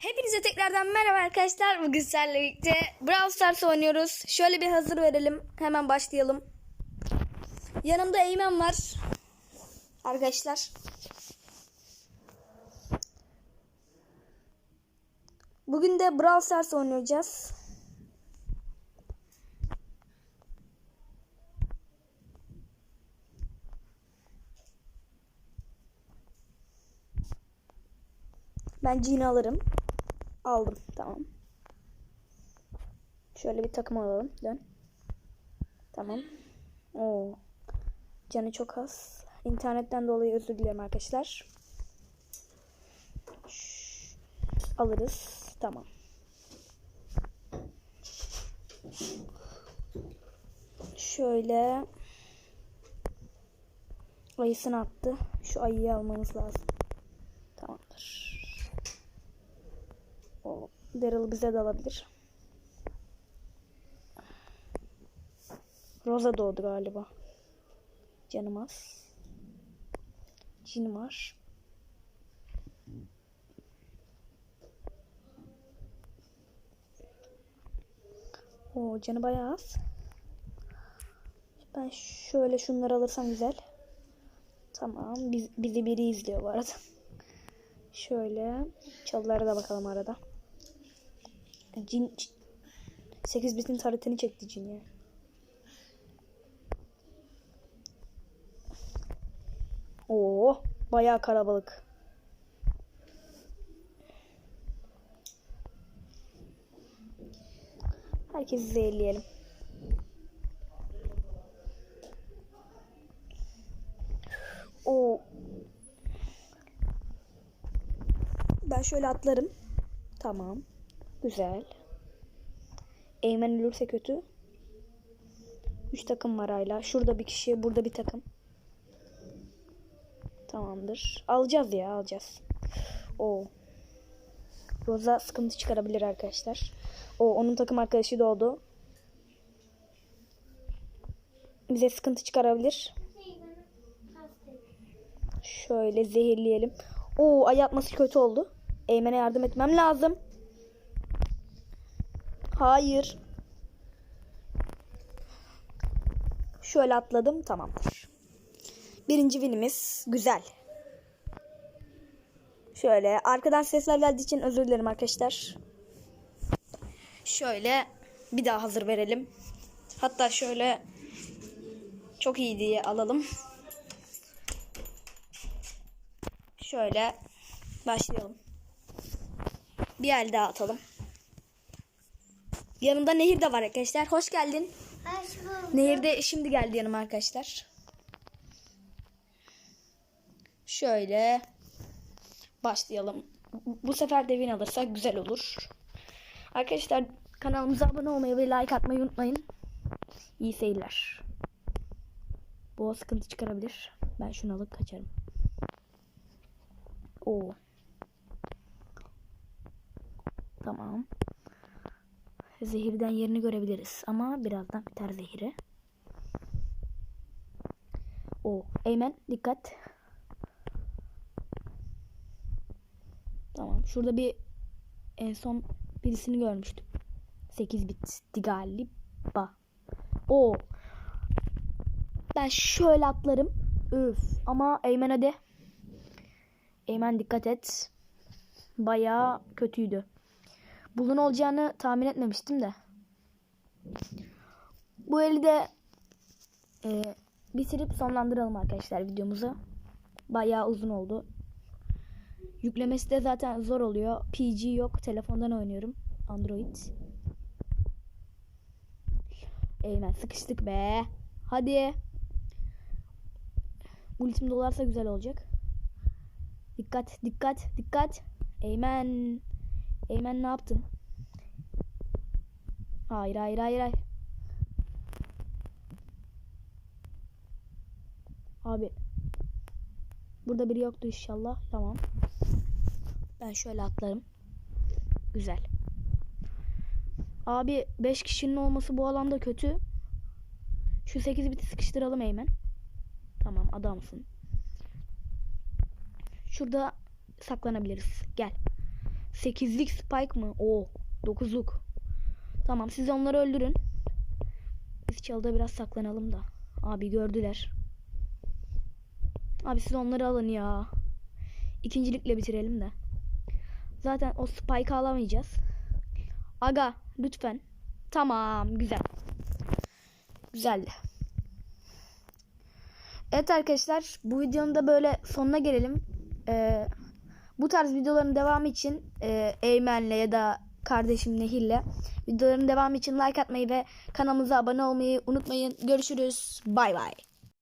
Hepinize tekrardan merhaba arkadaşlar. Bugün sizlerle birlikte Brawl Stars oynuyoruz. Şöyle bir hazır verelim. Hemen başlayalım. Yanımda Eymen var. Arkadaşlar. Bugün de Brawl Stars oynayacağız. Ben Jean'i alırım. Aldım. Tamam. Şöyle bir takım alalım. Dön. Tamam. Oo. Canı çok az. İnternetten dolayı özür dilerim arkadaşlar. Şş, Alırız. Tamam. Şöyle ayısını attı. Şu ayıyı almamız lazım. Tamamdır. O Daryl bize de alabilir. Rosa doğdu galiba. Canım az. Cin var. O canı bayağı az. Ben şöyle şunları alırsam güzel. Tamam. Biz, bizi biri izliyor bu arada. Şöyle çalılara da bakalım arada. Cin 8 bitin taretini çekti cin ya. Oo, bayağı kalabalık. Herkesi zehirleyelim. Oo. Ben şöyle atlarım. Tamam. Güzel. Eymen ölürse kötü. 3 takım var hala. Şurada bir kişi, burada bir takım. Tamamdır. Alacağız ya, alacağız. O. Rosa sıkıntı çıkarabilir arkadaşlar. O onun takım arkadaşı doğdu. Bize sıkıntı çıkarabilir. Şöyle zehirleyelim. Oo ay atması kötü oldu. Eymen'e yardım etmem lazım. Hayır. Şöyle atladım. Tamamdır. Birinci winimiz güzel. Şöyle arkadan sesler geldiği için özür dilerim arkadaşlar. Şöyle bir daha hazır verelim. Hatta şöyle çok iyi diye alalım. Şöyle başlayalım. Bir el daha atalım. Yanımda Nehir de var arkadaşlar. Hoş geldin. Hoş bulduk. Nehir de şimdi geldi yanıma arkadaşlar. Şöyle başlayalım. Bu sefer de win alırsak güzel olur. Arkadaşlar kanalımıza abone olmayı ve like atmayı unutmayın. İyi seyirler. Bu sıkıntı çıkarabilir. Ben şunu alıp kaçarım. Oo. Tamam. Zehirden yerini görebiliriz ama birazdan biter zehiri. O Eymen dikkat. Tamam. Şurada bir en son birisini görmüştüm. 8 bitti galiba. O. Ben şöyle atlarım. Üf. Ama Eymen hadi. Eymen dikkat et. Bayağı kötüydü. Bulun olacağını tahmin etmemiştim de. Bu eli de e, bitirip sonlandıralım arkadaşlar videomuzu. Bayağı uzun oldu. Yüklemesi de zaten zor oluyor. PG yok. Telefondan oynuyorum. Android. Eymen sıkıştık be. Hadi. Ultim dolarsa güzel olacak. Dikkat, dikkat, dikkat. Eymen. Eymen ne yaptın? Hayır, hayır, hayır, hayır. Abi. Burada biri yoktu inşallah. Tamam. Ben şöyle atlarım. Güzel. Abi 5 kişinin olması bu alanda kötü. Şu 8 biti sıkıştıralım Eymen. Tamam adamsın. Şurada saklanabiliriz. Gel. 8'lik spike mı? Oo 9'luk. Tamam siz onları öldürün. Biz çalıda biraz saklanalım da. Abi gördüler. Abi siz onları alın ya. İkincilikle bitirelim de. Zaten o spike'ı alamayacağız. Aga lütfen. Tamam güzel. Güzeldi. Evet arkadaşlar bu videonun da böyle sonuna gelelim. Ee, bu tarz videoların devamı için e, Eymen'le ya da kardeşim Nehir'le videoların devamı için like atmayı ve kanalımıza abone olmayı unutmayın. Görüşürüz. Bay bay.